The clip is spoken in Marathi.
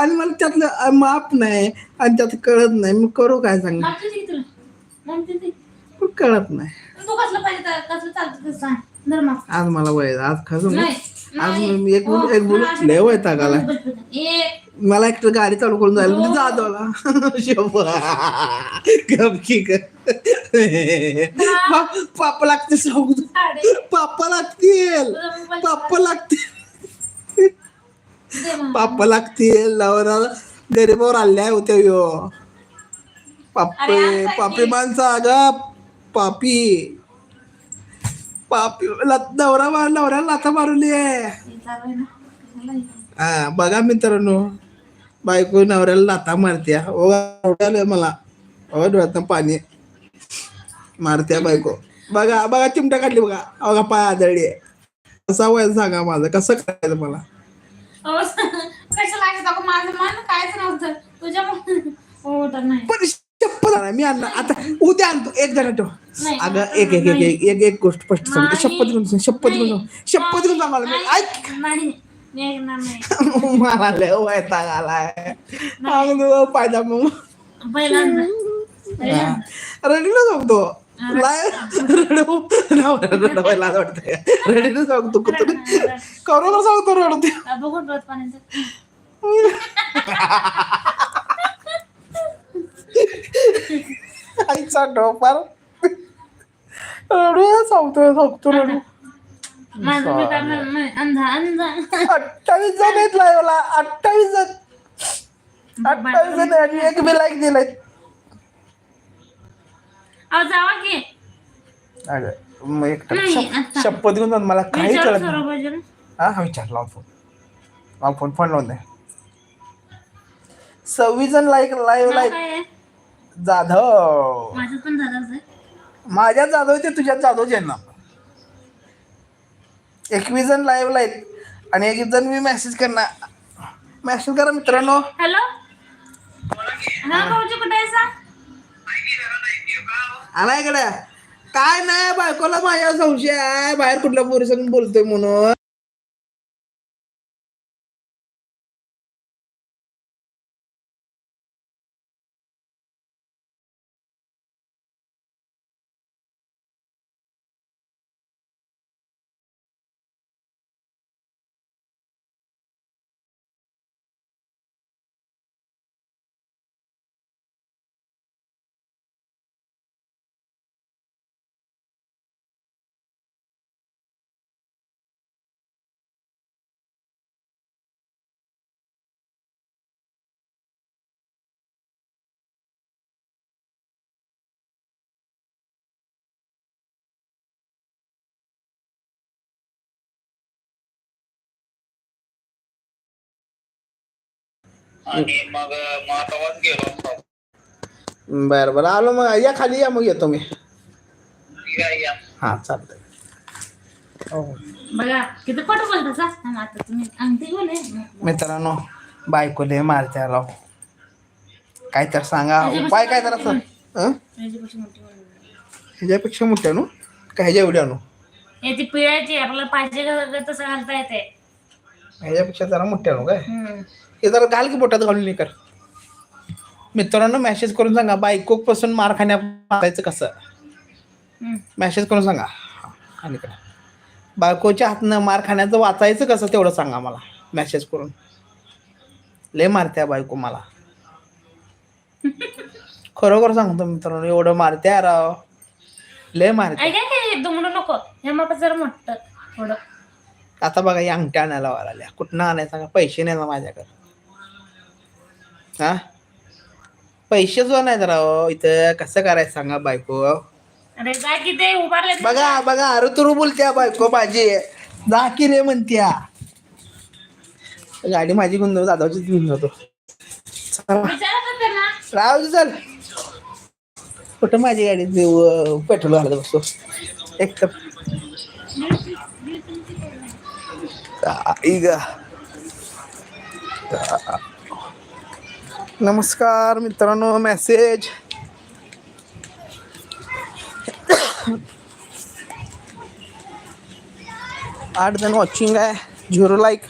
आणि मला त्यातलं माप नाही आणि त्यात कळत नाही. मग करू काय सांग. कळत नाही. आज मला वय आज खरं नाही आज एक हो, एक बोल. मला लय आला एक मला एक गाडी चालू करून जायला म्हणजे जाधवला शोभा. गप की ग. पा- पाप लागते सांगू पापा लागतील. पापा लागतील. पापा लागतील नवरा गरीबावर आल्या होत्या यो. पापे पापी माणसा ग पापी. पापी नवरा मार नवऱ्याला लाथा मारली आहे हे बघा मित्रांनो बायको नवऱ्याला लाथा मारत्या. ओ आवडायला मला. ओ डोळ्यात पाणी मारत्या बायको. बघा बघा चिमटा काढली बघा. बघा पाय आदळली. कसा वय सांगा माझं कसं करायचं मला? कसं लागत अगं? माझं मन कायच नव्हतं. तुझ्या हो तर नाही. पण आहे, मी आणणार. आता उद्या आणतो. एक जण ठेव नाही. अगं एक एक एक एक एक एक गोष्ट स्पष्ट सांगतो. नाही. शपथ घेऊन सांग, शपथ घेऊन सांग. शपथ घेऊन सांग मला. मी नाही. ऐक. नाही. मी ऐकणार नाही. मला लय वैताग आलाय. अगं पायदा मग. पहिल्यांदा. हा. रडीनं सांगतो लाय रडू रडवायला वाटतंय. रडीनं सांगतो कुठं? करोना सांगतो रडते बघून डोळ्यात पाण्याचं आईचा डोपार रडू सांगतो सांगतो रडू. अठ्ठावीस जण आहेत लाईव्हला अठ्ठावीस जण. अठ्ठावीस जण आणि एक बी लाईक दिलाय. अहो जावा की. अगं मग एक नाही, शप- आता. शपथ घेऊन जाऊन मला काही विचार कळत नाही. पाहिजे. हा हा विचार लावून फोन लावून फोन फोन लावून दे. सव्वीस जण लाईक लाईव्ह लाईक काय आहे? जाधव. माझं पण झालंच आहे. माझ्या जाधव ते तुझ्या जाधवचे आहे ना एकवीस जण लाईव्ह लाईक आणि एक जण मी मेसेज करणार. मेसेज करा मित्रांनो. हॅलो हा भाऊजी कुठे आहे सांग आला इकडे. काय नाही बायकोला माझ्या संशय आहे. बाहेर कुठल्या पोरिसांनी बोलतोय म्हणून. आणि मग गेलो. बरं बरं. आलो मग. या खाली या मग. येतो मी. या या. हा चालतंय. हो. बघा किती खोटं बोलता सा आता तुम्ही अंगठी बोले मित्रांनो बायको लय मारते राव काय तर सांगा. उपाय काय तर असं. हं? ह्याच्यापेक्षा मोठ्या आणू? का ह्याच्या एवढ्या आणू? याची पिळायची. आपल्याला पाहिजे का तसं घालता येते? ह्याच्यापेक्षा जरा मोठ्या आणू काय? हम्म. हे जरा घाल की बोटात घालून नाही कर. मित्रांनो मेसेज करून सांगा. बायको पासून मार खाण्या मारायचं कसं. मेसेज करून सांगा. आणि बायकोच्या हातनं मार खाण्याचं वाचायचं कसं तेवढं सांगा मला मेसेज करून. लय मारत्या बायको मला. खरोखर सांगतो मित्रांनो एवढं मारत्या राव. लय दुमडू नको. हे मग जरा मोठं थोडं. आता बघा या अंगठ्या आणायला वाला कुठनं आणायचं पैसे नाही ना माझ्याकडे. हा? पैसे जो नाही राव इथं कसं करायचं सांगा बायको. अरे जा की ते उभारले बघा बघा अरे तुरू बोलत्या बायको माझी. जा की रे म्हणत्या. गाडी माझी घेऊन जाऊ दादाची घेऊन जातो. चला, विचारत होते ना? राहू दे चल. कुठं माझी गाडी? देऊ पेट्रोल घालत बसतो. एक तर. आई ग. नमस्कार मित्रांनो मेसेज आठ जण वॉचिंग आहे. Zero like